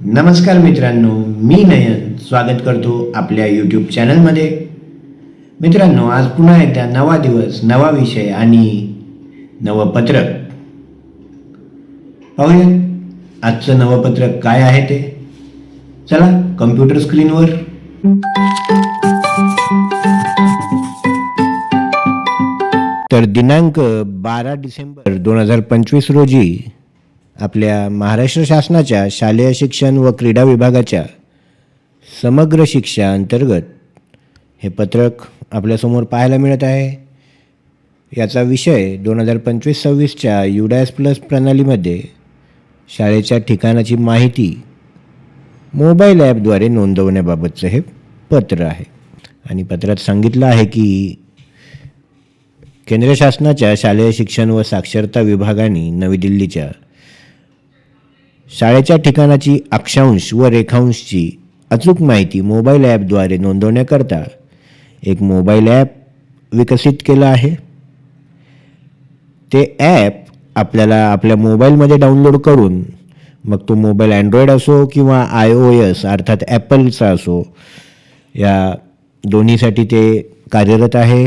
नमस्कार मित्रांनो मी नयन स्वागत करतो आपल्या यूट्यूब चॅनलमध्ये मित्रांनो आज पुन्हा एकदा नवा दिवस नवा विषय आणि नवं पत्रक. पाहूया आजचं नवं पत्रक काय आहे ते? चला कम्प्युटर स्क्रीनवर तर दिनांक बारा डिसेंबर दोन हजार पंचवीस रोजी आपल्या महाराष्ट्र शासनाच्या शालेय शिक्षण व क्रीडा विभागाच्या समग्र शिक्षा अंतर्गत हे पत्रक आपल्यासमोर पाहायला मिळत आहे. याचा विषय दोन हजार पंचवीस सव्वीसच्या युडॅस प्लस प्रणालीमध्ये शाळेच्या ठिकाणाची माहिती मोबाईल ॲपद्वारे नोंदवण्याबाबतचं हे पत्र आहे. आणि पत्रात सांगितलं आहे की केंद्र शासनाच्या शालेय शिक्षण व साक्षरता विभागाने नवी दिल्लीच्या शाळेच्या ठिकाणाची अक्षांश व रेखांशची अचूक माहिती मोबाईल ॲपद्वारे नोंदवण्याकरता एक मोबाईल ॲप विकसित केलं आहे. ते ॲप आपल्याला आपल्या मोबाईलमध्ये डाउनलोड करून मग तो मोबाईल अँड्रॉईड असो किंवा आय ओ एस अर्थात ॲपलचा असो या दोन्हीसाठी ते कार्यरत आहे.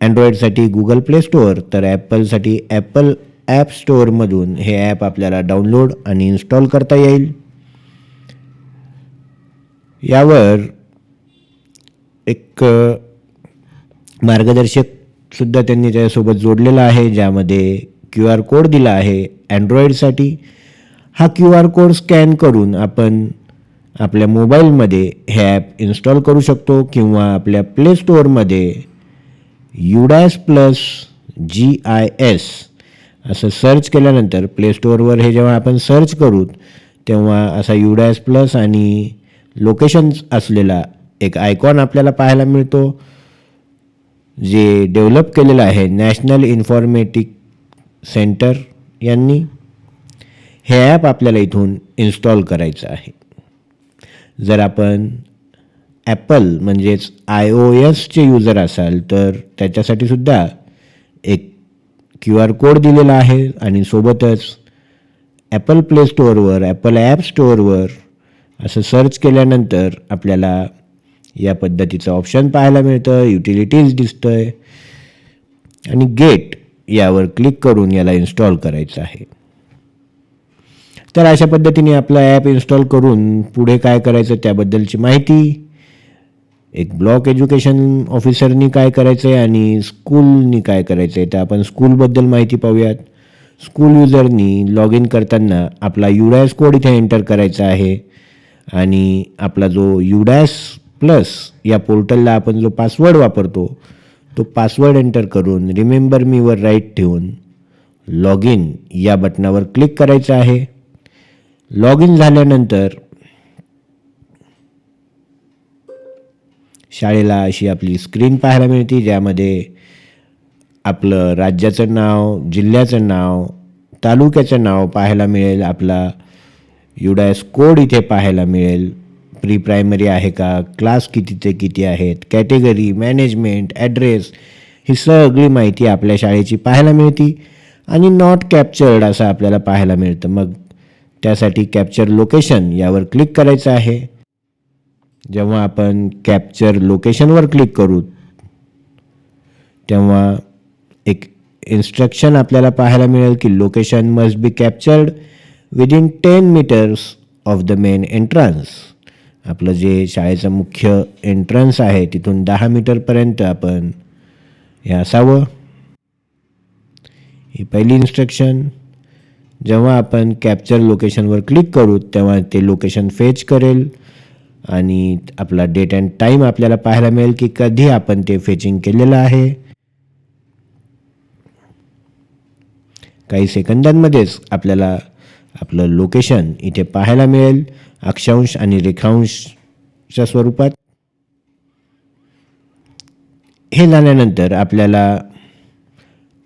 अँड्रॉईडसाठी गुगल प्ले स्टोअर तर ॲपलसाठी ॲपल ॲप स्टोअरमधून हे ॲप आपल्याला डाउनलोड आणि इन्स्टॉल करता येईल. यावर एक मार्गदर्शकसुद्धा त्यांनी त्याच्यासोबत जोडलेला आहे ज्यामध्ये क्यू आर कोड दिला आहे अँड्रॉईडसाठी हा क्यू आर कोड स्कॅन करून आपण आपल्या मोबाईलमध्ये हे ॲप इन्स्टॉल करू शकतो किंवा आपल्या प्ले स्टोअरमध्ये UDISE plus G I S असं सर्च केल्यानंतर प्ले स्टोअरवर हे जेव्हा आपण सर्च करू तेव्हा असा युडॅस प्लस आणि लोकेशन असलेला एक आयकॉन आपल्याला पाहायला मिळतो जे डेव्हलप केलेलं आहे नॅशनल इन्फॉर्मेटिक सेंटर यांनी. हे ॲप आपल्याला इथून इन्स्टॉल करायचं आहे. जर आपण ॲपल म्हणजेच आय ओ एसचे युजर असाल तर त्याच्यासाठी सुद्धा क्यू आर कोड दिलेला आहे आणि सोबतच ॲपल प्ले स्टोअरवर ॲपल ॲप स्टोअरवर असं सर्च केल्यानंतर आपल्याला या पद्धतीचं ऑप्शन पाहायला मिळतं युटिलिटीज दिसतं आहे आणि गेट यावर क्लिक करून याला इन्स्टॉल करायचं आहे. तर अशा पद्धतीने आपला ॲप इन्स्टॉल करून पुढे काय करायचं त्याबद्दलची माहिती एक ब्लॉक एज्युकेशन ऑफिसरनी काय करायचं आहे आणि स्कूलनी काय करायचं आहे तर आपण स्कूलबद्दल माहिती पाहूयात. स्कूल युजरनी लॉग इन करताना आपला युडॅस कोड इथे एंटर करायचा आहे. आणि आपला जो युडॅस प्लस या पोर्टलला आपण जो पासवर्ड वापरतो तो पासवर्ड एंटर करून रिमेंबर मीवर राईट ठेवून लॉग इन या बटनावर क्लिक करायचं आहे. लॉग इन झाल्यानंतर शाळेला अशी आपली स्क्रीन पाहायला मिळते ज्यामध्ये आपलं राज्याचं नाव जिल्ह्याचं नाव तालुक्याचं नाव पाहायला मिळेल आपला युडायस कोड इथे पाहायला मिळेल. प्री प्रायमरी आहे का? क्लास किती ते किती आहेत? कॅटेगरी मॅनेजमेंट ॲड्रेस ही सगळी माहिती आपल्या शाळेची पाहायला मिळते आणि नॉट कॅप्चर्ड असं आपल्याला पाहायला मिळतं. मग त्यासाठी कॅप्चर लोकेशन यावर क्लिक करायचं आहे. जेव्हा आपण कॅप्चर लोकेशनवर क्लिक करू तेव्हा एक इन्स्ट्रक्शन आपल्याला पाहायला मिळेल की location must be captured within ten metres of the main entrance आपलं जे शाळेचं मुख्य एंट्रन्स आहे तिथून दहा मीटरपर्यंत आपण हे असावं. ही पहिली इन्स्ट्रक्शन जेव्हा आपण कॅप्चर लोकेशनवर क्लिक करू तेव्हा ते लोकेशन फेच करेल. आणि आपला डेट अँड टाईम आपल्याला पाहायला मिळेल की कधी आपण ते फेचिंग केलेलं आहे. काही सेकंदांमध्येच आपल्याला आपलं लोकेशन इथे पाहायला मिळेल अक्षांश आणि रेखांशच्या स्वरूपात. हे झाल्यानंतर आपल्याला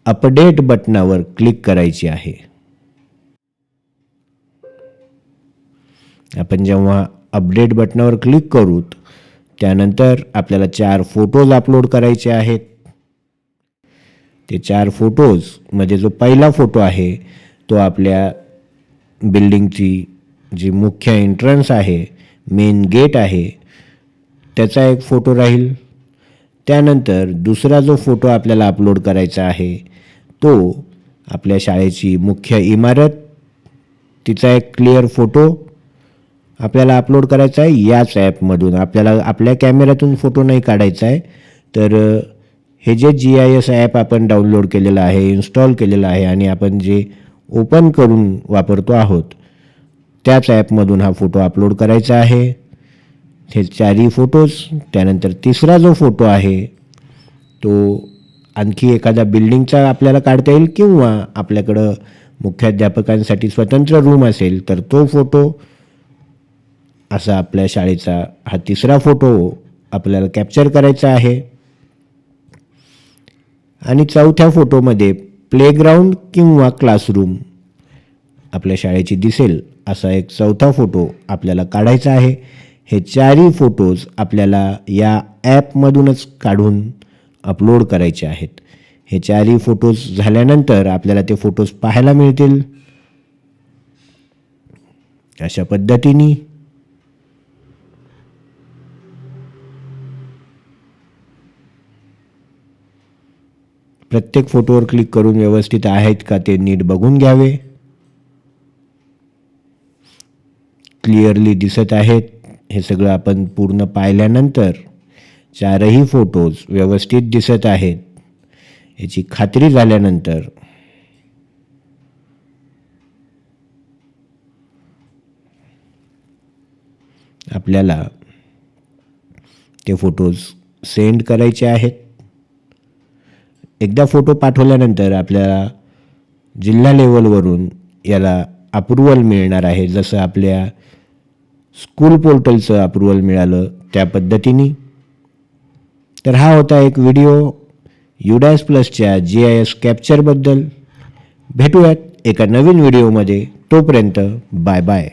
अपडेट बटनावर क्लिक करायची आहे. आपण जेव्हा अपडेट बटनावर क्लिक करू त्यानंतर आपल्याला चार फोटोज अपलोड करायचे आहेत. ते चार फोटोजमध्ये जो पहिला फोटो आहे तो आपल्या बिल्डिंगची जी मुख्य एंट्रन्स आहे मेन गेट आहे त्याचा एक फोटो राहील. त्यानंतर दुसरा जो फोटो आपल्याला अपलोड करायचा आहे तो आपल्या शाळेची मुख्य इमारत तिचा एक क्लिअर फोटो आपल्याला अपलोड करायचा आहे याच ॲपमधून आपल्याला आपल्या कॅमेऱ्यातून फोटो नाही काढायचा आहे. तर हे जे जी आय एस ॲप आपण डाउनलोड केलेलं आहे इन्स्टॉल केलेलं आहे आणि आपण जे ओपन करून वापरतो आहोत त्याच ॲपमधून हा फोटो अपलोड करायचा आहे. हे चारही फोटोज त्यानंतर तिसरा जो फोटो आहे तो आणखी एखाद्या बिल्डिंगचा आपल्याला काढता येईल किंवा आपल्याकडं मुख्याध्यापकांसाठी स्वतंत्र रूम असेल तर तो फोटो असा आपल्या शाळेचा हा तिसरा फोटो आपल्याला कॅप्चर करायचा आहे. आणि चौथ्या फोटोमध्ये प्लेग्राऊंड किंवा क्लासरूम आपल्या शाळेची दिसेल असा एक चौथा फोटो आपल्याला काढायचा आहे. हे चारही फोटोज आपल्याला या ॲपमधूनच काढून अपलोड करायचे आहेत. हे चारही फोटोज झाल्यानंतर आपल्याला ते फोटोज पाहायला मिळतील. अशा पद्धतीने प्रत्येक फोटोवर क्लिक करून व्यवस्थित आहेत का ते नीट बघून घ्यावे. क्लिअरली दिसत आहेत. हे सगळं आपण पूर्ण पाहिल्यानंतर चारही फोटोज व्यवस्थित दिसत आहेत. याची खात्री झाल्यानंतर आपल्याला ते फोटोज सेंड करायचे आहेत. एकदा फोटो पाठवल्यानंतर आपल्याला जिल्हा लेवलवरून याला अप्रुव्हल मिळणार आहे. जसं आपल्या स्कूल पोर्टलचं अप्रुव्हल मिळालं त्या पद्धतीने. तर हा होता एक व्हिडिओ युडॅस प्लसच्या जी आय एस कॅप्चरबद्दल भेटूयात एका नवीन व्हिडिओमध्ये. तोपर्यंत बाय बाय.